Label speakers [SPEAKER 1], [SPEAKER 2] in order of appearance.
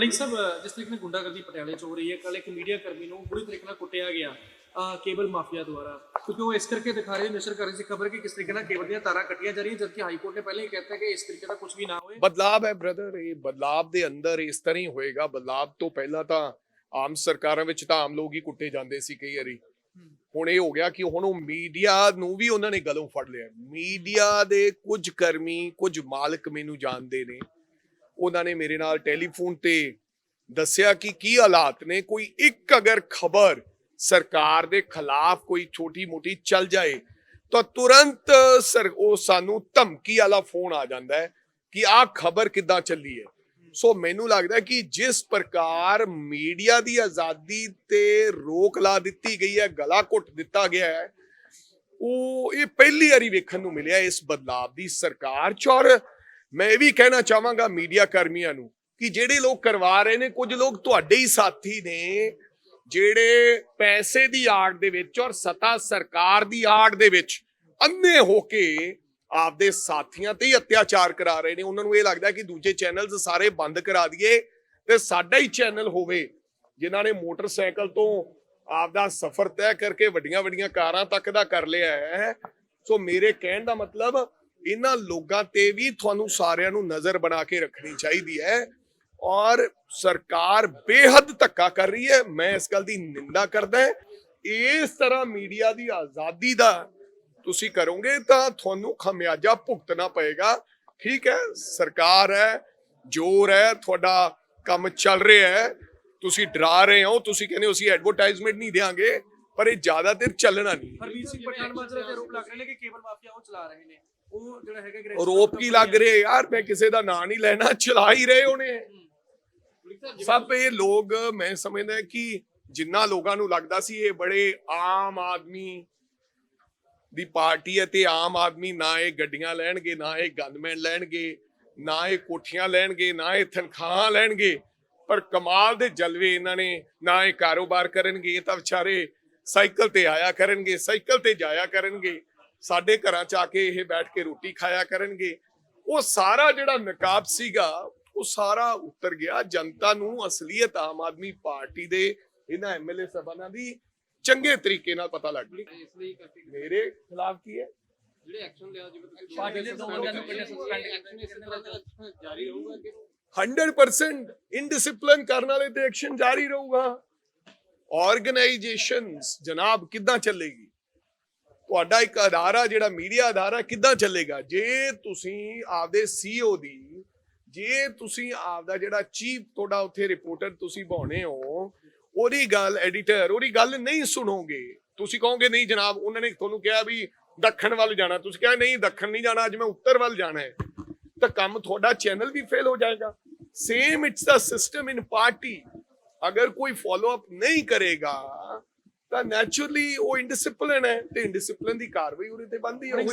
[SPEAKER 1] ਮਲਿੰਗ ਸਾਹਿਬ, ਜਿਸ ਤਰੀਕੇ ਨਾਲ ਗੁੰਡਾਗਰਦੀ ਪਟਿਆਲੇ ਚ ਹੋ ਰਹੀ ਹੈ ਕੱਲ ਇੱਕ ਮੀਡੀਆ ਕਰਮੀ ਨੂੰ ਬੁਰੀ ਤਰੀਕੇ ਨਾਲ ਕੁੱਟਿਆ ਗਿਆ ਕੇਬਲ ਮਾਫੀਆ ਦੁਆਰਾ। ਕਿਉਂਕਿ ਉਹ ਇਸ ਕਰਕੇ ਦਿਖਾ ਰਹੇ ਨਸ਼ਰ ਕਰ ਰਹੀ ਸੀ ਖਬਰ ਕਿ ਕਿਸ ਤਰੀਕੇ ਨਾਲ ਕੇਬਲ ਦੀਆਂ ਤਾਰਾਂ ਕੱਟੀਆਂ ਜਾ ਰਹੀਆਂ, ਜਦਕਿ ਹਾਈ ਕੋਰਟ ਨੇ ਪਹਿਲਾਂ ਹੀ ਕਹਿਤਾ ਕਿ ਇਸ ਤਰੀਕੇ ਦਾ ਕੁਝ ਵੀ ਨਾ ਹੋਏ।
[SPEAKER 2] ਬਦਲਾਵ ਹੈ ਬ੍ਰਦਰ ਇਹ ਬਦਲਾਵ ਦੇ ਅੰਦਰ ਇਸ ਤਰ੍ਹਾਂ ਹੀ ਹੋਏਗਾ। ਬਦਲਾਵ ਤੋਂ ਪਹਿਲਾਂ ਤਾਂ ਆਮ ਸਰਕਾਰਾਂ ਵਿੱਚ ਤਾਂ ਆਮ ਲੋਕ ਹੀ ਕੁੱਟੇ ਜਾਂਦੇ ਸੀ ਕਈ ਵਾਰੀ। ਹੁਣ ਇਹ ਹੋ ਗਿਆ ਕਿ ਹੁਣ ਉਹ ਮੀਡੀਆ ਨੂੰ ਵੀ ਉਹਨਾਂ ਨੇ ਗਲੋਂ ਫੜ ਲਿਆ। ਮੀਡੀਆ ਦੇ ਕੁਝ ਕਰਮੀ, ਕੁਝ ਮਾਲਕ ਮੈਨੂੰ ਜਾਣਦੇ ਨੇ। ਉਹਨਾਂ ਨੇ ਮੇਰੇ ਨਾਲ ਟੈਲੀਫੋਨ ਤੇ ਦੱਸਿਆ ਕਿ ਕੀ ਹਾਲਾਤ ਨੇ, ਕੋਈ ਇੱਕ ਅਗਰ ਖਬਰ ਸਰਕਾਰ ਦੇ ਖਿਲਾਫ ਕੋਈ ਛੋਟੀ ਮੋਟੀ ਚੱਲ ਜਾਏ, ਤਾਂ ਤੁਰੰਤ ਸਰ ਉਹ ਸਾਨੂੰ ਧਮਕੀ ਵਾਲਾ ਫੋਨ ਆ ਜਾਂਦਾ ਹੈ ਕਿ ਆਹ ਖਬਰ ਕਿੱਦਾਂ ਚੱਲੀ ਹੈ। ਸੋ ਮੈਨੂੰ ਲੱਗਦਾ ਕਿ ਜਿਸ ਪ੍ਰਕਾਰ ਮੀਡੀਆ ਦੀ ਆਜ਼ਾਦੀ ਤੇ ਰੋਕ ਲਾ ਦਿੱਤੀ ਗਈ ਹੈ, ਗਲਾ ਘੁੱਟ ਦਿੱਤਾ ਗਿਆ ਹੈ, ਉਹ ਇਹ ਪਹਿਲੀ ਵਾਰੀ ਵੇਖਣ ਨੂੰ ਮਿਲਿਆ ਇਸ ਬਦਲਾਵ ਦੀ ਸਰਕਾਰ ਚ। ਔਰ ਮੈਂ ਇਹ ਵੀ ਕਹਿਣਾ ਚਾਹਾਂਗਾ ਮੀਡੀਆ ਕਰਮੀਆਂ ਨੂੰ ਕਿ ਜਿਹੜੇ ਲੋਕ ਕਰਵਾ ਰਹੇ ਨੇ, ਕੁਝ ਲੋਕ ਤੁਹਾਡੇ ਹੀ ਸਾਥੀ ਨੇ, ਜਿਹੜੇ ਪੈਸੇ ਦੀ ਆੜ ਦੇ ਵਿੱਚ ਔਰ ਸਤਾ ਸਰਕਾਰ ਦੀ ਆੜ ਦੇ ਵਿੱਚ ਅੰਨੇ ਹੋ ਕੇ ਆਪਦੇ ਸਾਥੀਆਂ ਤੇ ਹੀ ਅਤਿਆਚਾਰ ਕਰਾ ਰਹੇ ਨੇ। ਉਹਨਾਂ ਨੂੰ ਇਹ ਲੱਗਦਾ ਕਿ ਦੂਜੇ ਚੈਨਲਸ ਸਾਰੇ ਬੰਦ ਕਰਾ ਦਈਏ ਤੇ ਸਾਡਾ ਹੀ ਚੈਨਲ ਹੋਵੇ, ਜਿਨ੍ਹਾਂ ਨੇ ਮੋਟਰਸਾਈਕਲ ਤੋਂ ਆਪਦਾ ਸਫ਼ਰ ਤੈਅ ਕਰਕੇ ਵੱਡੀਆਂ ਵੱਡੀਆਂ ਕਾਰਾਂ ਤੱਕ ਦਾ ਕਰ ਲਿਆ ਹੈ। ਸੋ ਮੇਰੇ ਕਹਿਣ ਦਾ ਮਤਲਬ ਇਹਨਾਂ ਲੋਕਾਂ ਤੇ ਵੀ ਤੁਹਾਨੂੰ ਸਾਰਿਆਂ ਨੂੰ ਨਜ਼ਰ ਬਣਾ ਕੇ ਰੱਖਣੀ ਚਾਹੀਦੀ ਹੈ ਔਰ ਸਰਕਾਰ ਬੇਹੱਦ ਧੱਕਾ ਕਰ ਰਹੀ ਹੈ, ਮੈਂ ਇਸ ਗੱਲ ਦੀ ਨਿੰਦਾ ਕਰਦਾ ਇਸ ਤਰ੍ਹਾਂ ਮੀਡੀਆ ਦੀ ਆਜ਼ਾਦੀ ਦਾ ਤੁਸੀਂ ਕਰੋਗੇ ਤਾਂ ਤੁਹਾਨੂੰ ਖਮਿਆਜਾ ਭੁਗਤਣਾ ਪਏਗਾ। ਠੀਕ ਹੈ, ਸਰਕਾਰ ਹੈ, ਜ਼ੋਰ ਹੈ, ਤੁਹਾਡਾ ਕੰਮ ਚੱਲ ਰਿਹਾ ਹੈ। ਤੁਸੀਂ ਡਰਾ ਰਹੇ ਹੋ, ਤੁਸੀਂ ਕਹਿੰਦੇ ਹੋ ਅਸੀਂ ਐਡਵਰਟਾਈਜ਼ਮੈਂਟ ਨਹੀਂ ਦੇਾਂਗੇ ਪਰ ਇਹ ਜ਼ਿਆਦਾ ਦੇਰ ਚੱਲਣਾ ਨਹੀਂ।
[SPEAKER 1] ਹਰਵੀਰ ਸਿੰਘ ਪਠਾਨ ਮਾਜਰਾ ਤੇ ਆਰੋਪ ਲੱਗ ਰਹੇ ਨੇ ਕਿ ਕੇਬਲ ਮਾਫੀਆ ਉਹ ਚਲਾ ਰਹੇ ਨੇ। ਉਹ ਜਿਹੜਾ ਹੈਗਾ ਗ੍ਰੈਜੂਏਟ
[SPEAKER 2] ਰੋਪ ਕੀ ਲੱਗ ਰਿਹਾ ਯਾਰ ਮੈਂ ਕਿਸੇ ਦਾ ਨਾਂ ਨਹੀਂ ਲੈਣਾ ਚਲਾ ਹੀ ਰਹੇ ਹੋਣੇ। ਸਭ ਇਹ ਲੋਕ ਮੈਂ ਸਮਝਦਾ ਕਿ ਜਿੰਨਾ ਲੋਕਾਂ ਨੂੰ ਲੱਗਦਾ ਸੀ ਇਹ ਬੜੇ ਆਮ ਆਦਮੀ ਦੀ ਪਾਰਟੀ ਹੈ ਤੇ ਆਮ ਆਦਮੀ ਨਾ ਇਹ ਗੱਡੀਆਂ ਲੈਣਗੇ ਨਾ ਇਹ ਗਨਮੈਨ ਲੈਣਗੇ ਨਾ ਇਹ ਕੋਠੀਆਂ ਲੈਣਗੇ ਨਾ ਇਹ ਤਨਖਾਹਾਂ ਲੈਣਗੇ। ਪਰ ਕਮਾਲ ਦੇ ਜਲਵੇ ਇਹਨਾਂ ਨੇ ਨਾ ਇਹ ਕਾਰੋਬਾਰ ਕਰਨਗੇ ਇਹ ਤਾਂ ਵਿਚਾਰੇ ਸਾਈਕਲ ਤੇ ਆਇਆ ਕਰਨਗੇ ਸਾਈਕਲ ਤੇ ਜਾਇਆ ਕਰਨਗੇ। ਸਾਡੇ ਘਰਾਂ ਚ ਆ ਕੇ ਇਹ ਬੈਠ ਕੇ ਰੋਟੀ ਖਾਇਆ ਕਰਨਗੇ। ਉਹ ਸਾਰਾ ਜਿਹੜਾ ਨਕਾਬ ਸੀਗਾ ਉਹ ਸਾਰਾ ਉਤਰ ਗਿਆ। ਜਨਤਾ ਨੂੰ ਅਸਲੀਅਤ ਆਮ ਆਦਮੀ ਪਾਰਟੀ ਦੇ ਇਹਨਾਂ ਐਮਐਲਏ ਸਭਾਨਾਂ ਦੀ ਚੰਗੇ ਤਰੀਕੇ ਨਾਲ ਪਤਾ ਲੱਗ ਗਈ। ਮੇਰੇ ਖਿਲਾਫ ਕੀ ਹੈ?
[SPEAKER 1] ਜਿਹੜੇ ਐਕਸ਼ਨ ਲਿਆ ਜਿਵੇਂ ਤੁਸੀਂ ਪਾਰਟੀ ਦੇ ਦੋ ਬੰਦਿਆਂ ਨੂੰ ਕੱਢਿਆ ਸਸਪੈਂਡ ਐਕਸ਼ਨ ਇਸ ਨਾਲ ਜਾਰੀ ਰਹੂਗਾ ਕਿ
[SPEAKER 2] 100% ਇਨਡਿਸਪਲਿਨ ਕਰਨ ਵਾਲੇ ਤੇ ਐਕਸ਼ਨ ਜਾਰੀ ਰਹੂਗਾ। ਆਰਗੇਨਾਈਜੇਸ਼ਨਸ ਜਨਾਬ ਕਿੱਦਾਂ ਚੱਲੇਗੀ? ਤੁਹਾਡਾ ਇੱਕ ਅਦਾਰਾ ਜਿਹੜਾ ਮੀਡੀਆ ਅਦਾਰਾ ਕਿੱਦਾਂ ਚੱਲੇਗਾ? ਜੇ ਤੁਸੀਂ ਆਪਦੇ ਸੀਓ ਦੀ, ਜੇ ਤੁਸੀਂ ਆਪਦਾ ਜਿਹੜਾ ਚੀਫ ਤੁਹਾਡਾ ਉੱਥੇ ਰਿਪੋਰਟਰ ਤੁਸੀਂ ਬਾਉਣੇ ਹੋ, ਉਹਦੀ ਗੱਲ ਐਡੀਟਰ, ਉਹਦੀ ਗੱਲ ਨਹੀਂ ਸੁਣੋਗੇ। ਤੁਸੀਂ ਕਹੋਗੇ, ਨਹੀਂ ਜਨਾਬ, ਉਹਨਾਂ ਨੇ ਤੁਹਾਨੂੰ ਕਿਹਾ ਵੀ ਦੱਖਣ ਵੱਲ ਜਾਣਾ। ਤੁਸੀਂ ਕਿਹਾ, ਨਹੀਂ, ਦੱਖਣ ਨਹੀਂ ਜਾਣਾ, ਅੱਜ ਮੈਂ ਉੱਤਰ ਵੱਲ ਜਾਣਾ ਹੈ। ਤਾਂ ਕੰਮ ਤੁਹਾਡਾ ਚੈਨਲ ਵੀ ਫੇਲ ਹੋ ਜਾਏਗਾ। Same it's the system in party ਅਗਰ ਕੋਈ ਫਾਲੋ ਅਪ ਨਹੀਂ ਕਰੇਗਾ ਤਾਂ ਨੈਚੁਰਲੀ ਉਹ ਇਨਡਿਸਪਲਿਨ ਹੈ ਤੇ ਇਨਡਿਸਪਲਿਨ ਦੀ ਕਾਰਵਾਈ ਉਹਦੇ ਤੇ ਬੰਦੀ
[SPEAKER 1] ਮਲਿੰਗ